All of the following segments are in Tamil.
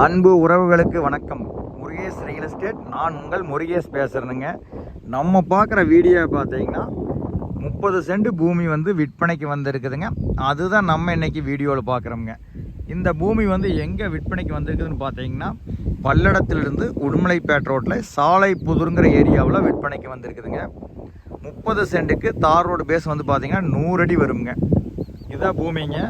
அன்பு உறவுகளுக்கு வணக்கம். முருகேஷ் ரியல் எஸ்டேட் நான் உங்கள் முருகேஷ் பேசுகிறேனுங்க நம்ம பார்க்குற வீடியோ பார்த்தீங்கன்னா முப்பது சென்ட் பூமி வந்து விற்பனைக்கு வந்திருக்குதுங்க. அதுதான் நம்ம இன்றைக்கி வீடியோவில் பார்க்குறோங்க இந்த பூமி வந்து எங்கே விற்பனைக்கு வந்திருக்குதுன்னு பார்த்தீங்கன்னா பல்லடத்திலிருந்து உடுமலைப்பேட் ரோட்டில் சாலை புதுருங்கிற ஏரியாவில் விற்பனைக்கு வந்திருக்குதுங்க. முப்பது சென்ட்டுக்கு தார் ரோடு பேஸ் வந்து பார்த்தீங்கன்னா நூறு அடி வருங்க. இதான் பூமிங்க.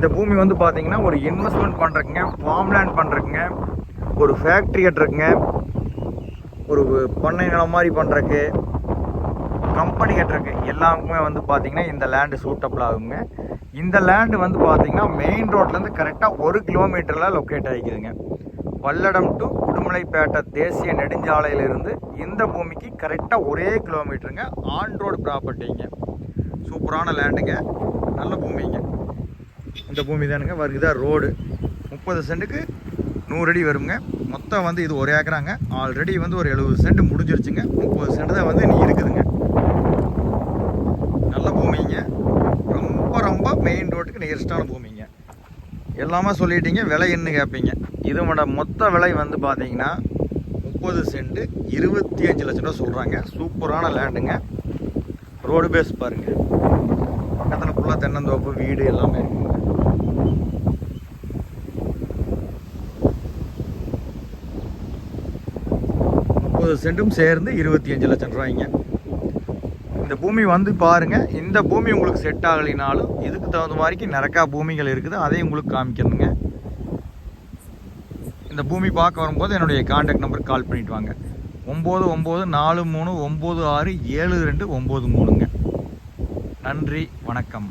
இந்த பூமி வந்து பார்த்தீங்கன்னா ஒரு இன்வெஸ்ட்மெண்ட் பண்ணுறதுங்க ஃபார்ம்லேண்ட் பண்ணுறதுங்க ஒரு ஃபேக்ட்ரி கட்டுறக்குங்க ஒரு பண்ணை நிலம் மாதிரி பண்ணுறதுக்கு கம்பெனி கட்டுறக்கு எல்லாமே வந்து பார்த்தீங்கன்னா இந்த லேண்டு சூட்டபிள் ஆகுங்க. இந்த லேண்டு வந்து பார்த்தீங்கன்னா மெயின் ரோட்லேருந்து கரெக்டாக ஒரு கிலோமீட்டரில் லொக்கேட் ஆகிக்குதுங்க பல்லடம் டு உடுமலைப்பேட்டை தேசிய நெடுஞ்சாலையிலிருந்து இந்த பூமிக்கு கரெக்டாக ஒரே கிலோமீட்டருங்க ஆன் ரோடு ப்ராப்பர்ட்டிங்க சூப்பரான லேண்டுங்க நல்ல பூமிங்க. இந்த பூமி தானுங்க. வருகுதா ரோடு. முப்பது சென்ட்டுக்கு நூறு அடி வருங்க. மொத்தம் வந்து இது ஒரு ஏக்கராங்க. ஆல்ரெடி வந்து ஒரு எழுபது சென்ட் முடிஞ்சிருச்சுங்க. முப்பது சென்ட் தான் வந்து நீ இருக்குதுங்க. நல்ல பூமிங்க. ரொம்ப ரொம்ப மெயின் ரோட்டுக்கு நியரஸ்டான பூமிங்க. எல்லாமே சொல்லிட்டீங்க விலை என்ன கேட்பீங்க இதோட மொத்த விலை வந்து பார்த்தீங்கன்னா முப்பது சென்ட் இருபத்தி அஞ்சு லட்சம் ரூபா சொல்கிறாங்க சூப்பரான லேண்டுங்க ரோடு பேஸ் பாருங்கள் ஃபுல்லாக தென்னந்தோப்பு வீடு எல்லாமே இருக்குங்க முப்பது சென்ட்டும் சேர்ந்து இருபத்தி அஞ்சு லட்சம் ரூபாய்ங்க. இந்த பூமி வந்து பாருங்க இந்த பூமி உங்களுக்கு செட் ஆகலினாலும் இதுக்கு தகுந்த மாதிரிக்கு நிறக்கா பூமிகள் இருக்குது அதையும் உங்களுக்கு காமிக்கணுங்க. இந்த பூமி பார்க்க வரும்போது என்னுடைய காண்டாக்ட் நம்பர் கால் பண்ணிட்டு வாங்க. ஒம்பது ஒம்பது நாலு மூணு ஒம்பது ஆறு ஏழு ரெண்டு ஒம்பது மூணுங்க. நன்றி வணக்கம்.